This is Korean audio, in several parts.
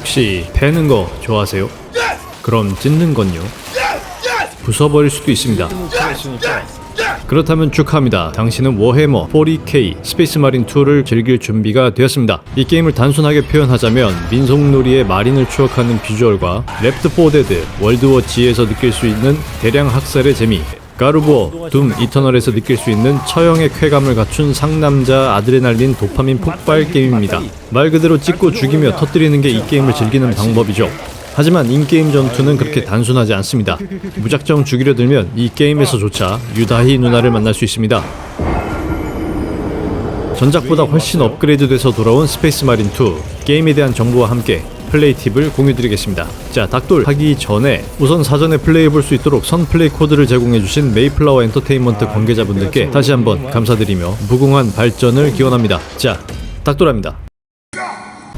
혹시 패는 거 좋아하세요? 그럼 찢는 건요? 부숴버릴 수도 있습니다. 그렇다면 축하합니다. 당신은 워해머 40K 스페이스 마린 2를 즐길 준비가 되었습니다. 이 게임을 단순하게 표현하자면 민속놀이의 마린을 추억하는 비주얼과 랩트 포 데드 월드워 G에서 느낄 수 있는 대량 학살의 재미 가르부어, 둠, 이터널에서 느낄 수 있는 처형의 쾌감을 갖춘 상남자 아드레날린 도파민 폭발 게임입니다. 말 그대로 찍고 죽이며 터뜨리는 게 이 게임을 즐기는 방법이죠. 하지만 인게임 전투는 그렇게 단순하지 않습니다. 무작정 죽이려 들면 이 게임에서조차 유다희 누나를 만날 수 있습니다. 전작보다 훨씬 업그레이드돼서 돌아온 스페이스 마린 2 게임에 대한 정보와 함께 플레이 팁을 공유드리겠습니다. 자, 닥돌 하기 전에 우선 사전에 플레이해볼 수 있도록 선 플레이 코드를 제공해주신 메이플라워 엔터테인먼트 관계자분들께 다시 한번 감사드리며 무궁한 발전을 기원합니다. 자, 닥돌합니다.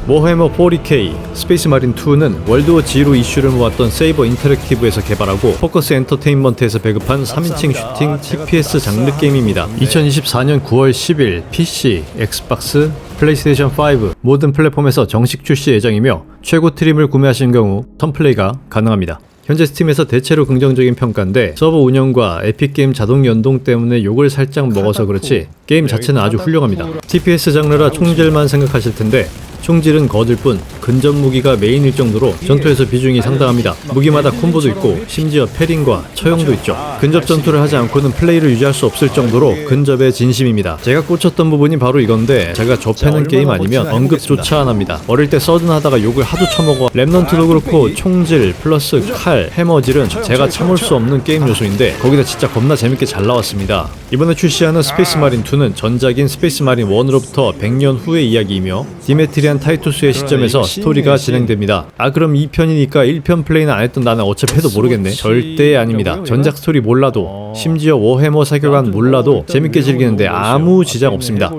워해머 40K 스페이스 마린 2는 월드워 G로 이슈를 모았던 세이버 인터랙티브에서 개발하고 포커스 엔터테인먼트에서 배급한 3인칭 슈팅 TPS 장르 게임입니다. 2024년 9월 10일 PC, 엑스박스, 플레이스테이션 5 모든 플랫폼에서 정식 출시 예정이며 최고 트림을 구매하신 경우 턴플레이가 가능합니다. 현재 스팀에서 대체로 긍정적인 평가인데 서버 운영과 에픽게임 자동 연동 때문에 욕을 살짝 먹어서 그렇지 게임 자체는 아주 훌륭합니다. TPS 장르라 총질만 생각하실 텐데 총질은 거들 뿐 근접 무기가 메인일 정도로 전투에서 비중이 상당합니다. 무기마다 콤보도 있고 심지어 패링과 처형도 있죠. 근접 전투를 하지 않고는 플레이를 유지할 수 없을 정도로 근접의 진심입니다. 제가 꽂혔던 부분이 바로 이건데 제가 접해는 게임 아니면 언급조차 안 합니다. 어릴 때 서든 하다가 욕을 하도 처먹어 랩넌트도 그렇고 총질 플러스 칼, 해머질은 제가 참을 수 없는 게임 요소인데 거기다 진짜 겁나 재밌게 잘 나왔습니다. 이번에 출시하는 스페이스 마린 2는 전작인 스페이스 마린 1으로부터 100년 후의 이야기이며 디메트리안 타이투스의 시점에서 스토리가 진행됩니다. 아 그럼 2편이니까 1편 플레이는 안 했던 나는 어차피 해도 모르겠네. 절대 아닙니다. 전작 스토리 몰라도 심지어 워해머 세계관 몰라도 재밌게 즐기는데 아무 지장 없습니다.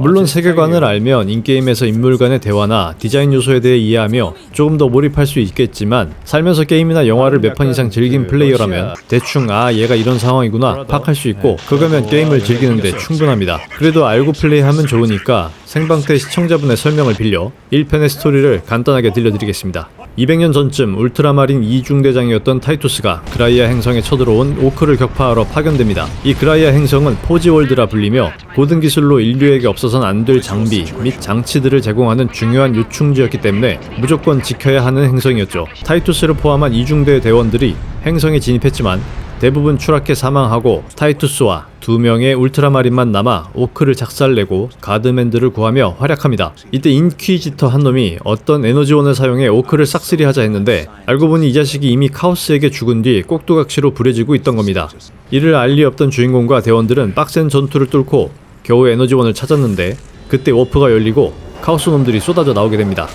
물론 세계관을 알면 인게임에서 인물 간의 대화나 디자인 요소에 대해 이해하며 조금 더 몰입할 수 있겠지만 살면서 게임이나 영화를 몇 판 이상 즐긴 플레이어라면 대충 아 얘가 이런 상황이구나 파악할 수 있고 그거면 게임을 즐기는데 충분합니다. 그래도 알고 플레이하면 좋으니까 생방 때 시청자분의 설명을 빌려 1편의 스토리를 간단하게 들려드리겠습니다. 200년 전쯤 울트라마린 2중대장이었던 타이투스가 그라이아 행성에 쳐들어온 오크를 격파하러 파견됩니다. 이 그라이아 행성은 포지월드라 불리며 고등 기술로 인류에게 없어선 안 될 장비 및 장치들을 제공하는 중요한 요충지였기 때문에 무조건 지켜야 하는 행성이었죠. 타이투스를 포함한 이중대 대원들이 행성에 진입했지만 대부분 추락해 사망하고 타이투스와 두 명의 울트라마린만 남아 오크를 작살내고 가드맨들을 구하며 활약합니다. 이때 인퀴지터 한 놈이 어떤 에너지원을 사용해 오크를 싹쓸이 하자 했는데 알고 보니 이 자식이 이미 카오스에게 죽은 뒤 꼭두각시로 불해지고 있던 겁니다. 이를 알리 없던 주인공과 대원들은 빡센 전투를 뚫고 겨우 에너지원을 찾았는데 그때 워프가 열리고 카오스 놈들이 쏟아져 나오게 됩니다.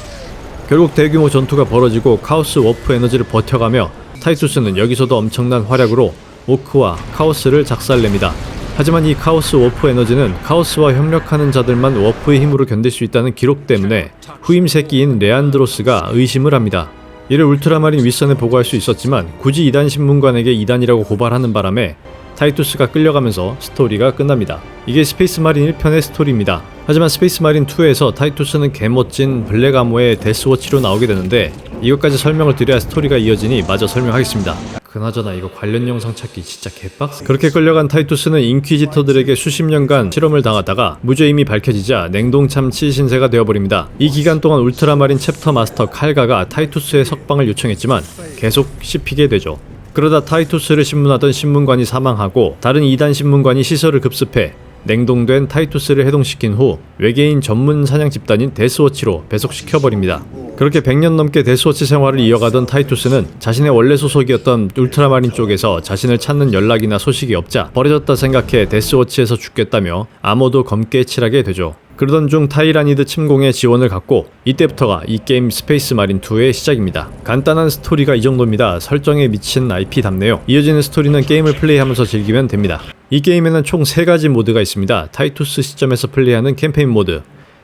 결국 대규모 전투가 벌어지고 카오스 워프 에너지를 버텨가며 타이투스는 여기서도 엄청난 활약으로 오크와 카오스를 작살냅니다. 하지만 이 카오스 워프 에너지는 카오스와 협력하는 자들만 워프의 힘으로 견딜 수 있다는 기록 때문에 후임 새끼인 레안드로스가 의심을 합니다. 이를 울트라마린 윗선에 보고할 수 있었지만 굳이 이단 신문관에게 이단이라고 고발하는 바람에 타이투스가 끌려가면서 스토리가 끝납니다. 이게 스페이스 마린 1편의 스토리입니다. 하지만 스페이스 마린 2에서 타이투스는 개멋진 블랙 아모의 데스워치로 나오게 되는데 이것까지 설명을 드려야 스토리가 이어지니 마저 설명하겠습니다. 그나저나 이거 관련 영상 찾기 진짜 개빡세. 그렇게 끌려간 타이투스는 인퀴지터들에게 수십 년간 실험을 당하다가 무죄임이 밝혀지자 냉동참치 신세가 되어버립니다. 이 기간 동안 울트라마린 챕터 마스터 칼가가 타이투스의 석방을 요청했지만 계속 씹히게 되죠. 그러다 타이투스를 신문하던 신문관이 사망하고 다른 이단 신문관이 시설을 급습해 냉동된 타이투스를 해동시킨 후 외계인 전문 사냥 집단인 데스워치로 배속시켜버립니다. 그렇게 100년 넘게 데스워치 생활을 이어가던 타이투스는 자신의 원래 소속이었던 울트라마린 쪽에서 자신을 찾는 연락이나 소식이 없자 버려졌다 생각해 데스워치에서 죽겠다며 암호도 검게 칠하게 되죠. 그러던 중 타이라니드 침공의 지원을 갖고 이때부터가 이 게임 스페이스 마린 2의 시작입니다. 간단한 스토리가 이 정도입니다. 설정에 미친 IP답네요. 이어지는 스토리는 게임을 플레이하면서 즐기면 됩니다. 이 게임에는 총 3가지 모드가 있습니다. 타이투스 시점에서 플레이하는 캠페인 모드,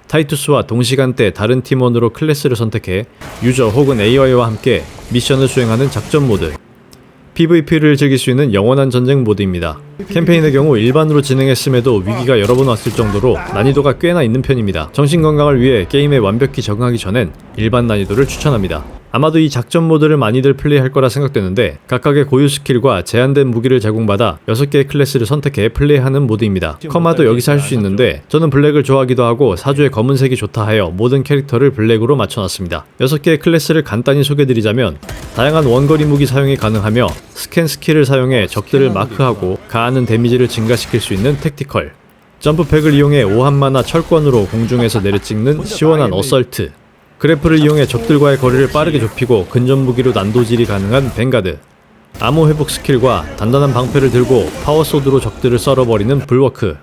타이투스와 동시간대 다른 팀원으로 클래스를 선택해 유저 혹은 AI와 함께 미션을 수행하는 작전 모드, PVP를 즐길 수 있는 영원한 전쟁 모드입니다. 캠페인의 경우 일반으로 진행했음에도 위기가 여러 번 왔을 정도로 난이도가 꽤나 있는 편입니다. 정신 건강을 위해 게임에 완벽히 적응하기 전엔 일반 난이도를 추천합니다. 아마도 이 작전 모드를 많이들 플레이할 거라 생각되는데 각각의 고유 스킬과 제한된 무기를 제공받아 6개의 클래스를 선택해 플레이하는 모드입니다. 커마도 여기서 할 수 있는데 저는 블랙을 좋아하기도 하고 사주의 검은색이 좋다 하여 모든 캐릭터를 블랙으로 맞춰놨습니다. 6개의 클래스를 간단히 소개드리자면 다양한 원거리 무기 사용이 가능하며 스캔 스킬을 사용해 적들을 마크하고 가하는 데미지를 증가시킬 수 있는 택티컬. 점프팩을 이용해 오한마나 철권으로 공중에서 내려찍는 시원한 어설트. 그래프를 이용해 적들과의 거리를 빠르게 좁히고 근접 무기로 난도질이 가능한 뱅가드. 암호 회복 스킬과 단단한 방패를 들고 파워소드로 적들을 썰어버리는 불워크.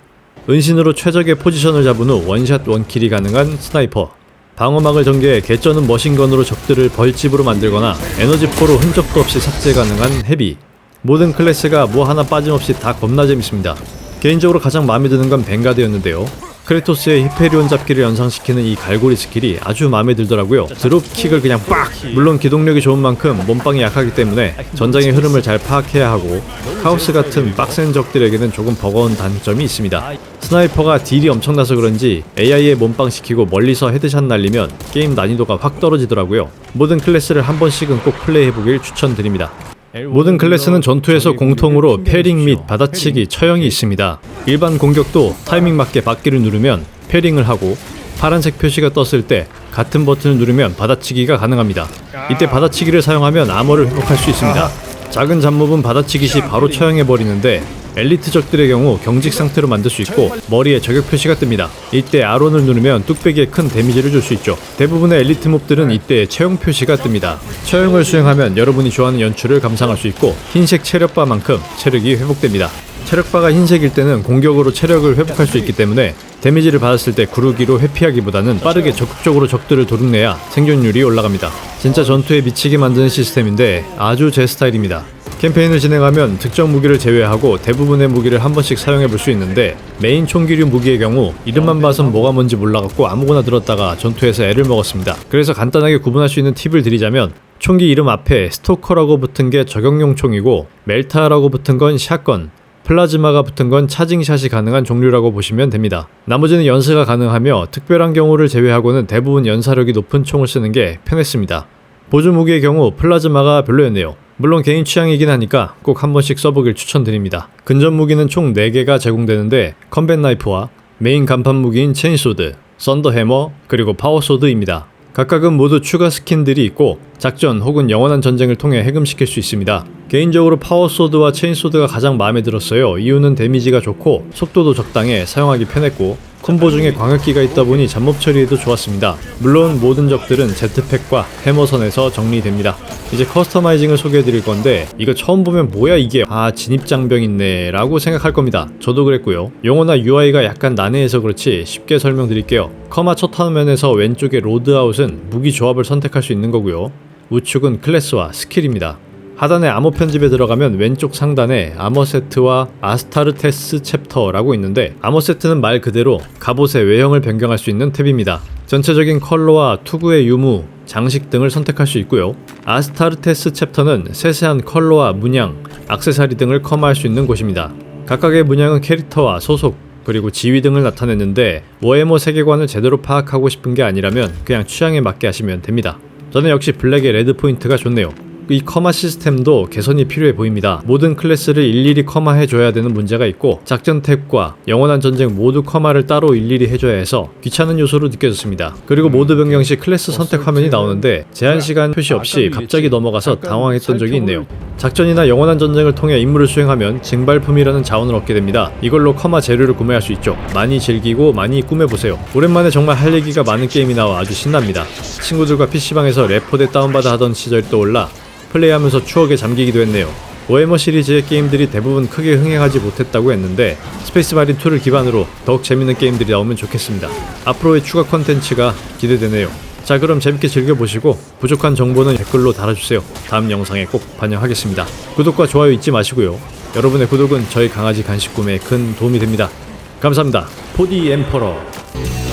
은신으로 최적의 포지션을 잡은 후 원샷 원킬이 가능한 스나이퍼 방어막을 전개해 개쩌는 머신건으로 적들을 벌집으로 만들거나 에너지포로 흔적도 없이 삭제 가능한 헤비. 모든 클래스가 뭐 하나 빠짐없이 다 겁나 재밌습니다. 개인적으로 가장 마음에 드는 건 뱅가드였는데요 크레토스의 히페리온 잡기를 연상시키는 이 갈고리 스킬이 아주 마음에 들더라고요. 드롭킥을 그냥 빡! 물론 기동력이 좋은 만큼 몸빵이 약하기 때문에 전장의 흐름을 잘 파악해야 하고 카오스 같은 빡센 적들에게는 조금 버거운 단점이 있습니다. 스나이퍼가 딜이 엄청나서 그런지 AI에 몸빵시키고 멀리서 헤드샷 날리면 게임 난이도가 확 떨어지더라고요. 모든 클래스를 한 번씩은 꼭 플레이해보길 추천드립니다. 모든 클래스는 전투에서 공통으로 패링 및 받아치기 처형이 있습니다. 일반 공격도 타이밍 맞게 받기를 누르면 패링을 하고 파란색 표시가 떴을 때 같은 버튼을 누르면 받아치기가 가능합니다. 이때 받아치기를 사용하면 암호를 회복할 수 있습니다. 작은 잡몹은 받아치기 시 바로 처형해 버리는데 엘리트 적들의 경우 경직 상태로 만들 수 있고 머리에 저격 표시가 뜹니다. 이때 아론을 누르면 뚝배기에 큰 데미지를 줄 수 있죠. 대부분의 엘리트 몹들은 이때 처형 표시가 뜹니다. 처형을 수행하면 여러분이 좋아하는 연출을 감상할 수 있고 흰색 체력바만큼 체력이 회복됩니다. 체력바가 흰색일 때는 공격으로 체력을 회복할 수 있기 때문에 데미지를 받았을 때 구르기로 회피하기보다는 빠르게 적극적으로 적들을 도륙내야 생존율이 올라갑니다. 진짜 전투에 미치게 만드는 시스템인데 아주 제 스타일입니다. 캠페인을 진행하면 특정 무기를 제외하고 대부분의 무기를 한 번씩 사용해 볼 수 있는데 메인 총기류 무기의 경우 이름만 봐선 뭐가 뭔지 몰라갖고 아무거나 들었다가 전투에서 애를 먹었습니다. 그래서 간단하게 구분할 수 있는 팁을 드리자면 총기 이름 앞에 스토커라고 붙은 게 저격용 총이고 멜타라고 붙은 건 샷건 플라즈마가 붙은 건 차징샷이 가능한 종류라고 보시면 됩니다. 나머지는 연사가 가능하며 특별한 경우를 제외하고는 대부분 연사력이 높은 총을 쓰는 게 편했습니다. 보조 무기의 경우 플라즈마가 별로였네요. 물론 개인 취향이긴 하니까 꼭 한 번씩 써보길 추천드립니다. 근접 무기는 총 4개가 제공되는데 컴뱃 나이프와 메인 간판 무기인 체인소드, 썬더 해머, 그리고 파워소드입니다. 각각은 모두 추가 스킨들이 있고 작전 혹은 영원한 전쟁을 통해 해금시킬 수 있습니다. 개인적으로 파워소드와 체인소드가 가장 마음에 들었어요. 이유는 데미지가 좋고 속도도 적당해 사용하기 편했고 콤보 중에 광역기가 있다 보니 잡몹 처리에도 좋았습니다. 물론 모든 적들은 제트팩과 해머선에서 정리됩니다. 이제 커스터마이징을 소개해 드릴 건데 이거 처음 보면 뭐야 이게 아 진입장병 있네 라고 생각할 겁니다. 저도 그랬고요. 용어나 UI가 약간 난해해서 그렇지 쉽게 설명드릴게요. 커마 첫 화면에서 왼쪽의 로드아웃은 무기 조합을 선택할 수 있는 거고요. 우측은 클래스와 스킬입니다. 하단의 암호 편집에 들어가면 왼쪽 상단에 아머 세트와 아스타르테스 챕터라고 있는데 아머 세트는 말 그대로 갑옷의 외형을 변경할 수 있는 탭입니다. 전체적인 컬러와 투구의 유무, 장식 등을 선택할 수 있고요. 아스타르테스 챕터는 세세한 컬러와 문양, 악세사리 등을 커마할 수 있는 곳입니다. 각각의 문양은 캐릭터와 소속, 그리고 지위 등을 나타냈는데 워해머 세계관을 제대로 파악하고 싶은 게 아니라면 그냥 취향에 맞게 하시면 됩니다. 저는 역시 블랙의 레드 포인트가 좋네요. 이 커마 시스템도 개선이 필요해 보입니다. 모든 클래스를 일일이 커마해 줘야 되는 문제가 있고 작전 탭과 영원한 전쟁 모두 커마를 따로 일일이 해줘야 해서 귀찮은 요소로 느껴졌습니다. 그리고 모드 변경 시 클래스 선택 화면이 나오는데 제한 시간 표시 없이 갑자기 넘어가서 당황했던 적이 있네요. 작전이나 영원한 전쟁을 통해 임무를 수행하면 증발품이라는 자원을 얻게 됩니다. 이걸로 커마 재료를 구매할 수 있죠. 많이 즐기고 많이 꾸며보세요. 오랜만에 정말 할 얘기가 많은 게임이 나와 아주 신납니다. 친구들과 PC방에서 레포대 다운받아 하던 시절이 떠올라 플레이하면서 추억에 잠기기도 했네요. 워해머 시리즈의 게임들이 대부분 크게 흥행하지 못했다고 했는데 스페이스 마린 2를 기반으로 더욱 재밌는 게임들이 나오면 좋겠습니다. 앞으로의 추가 컨텐츠가 기대되네요. 자 그럼 재밌게 즐겨보시고 부족한 정보는 댓글로 달아주세요. 다음 영상에 꼭 반영하겠습니다. 구독과 좋아요 잊지 마시고요. 여러분의 구독은 저희 강아지 간식 구매에 큰 도움이 됩니다. 감사합니다. 포디 엠퍼러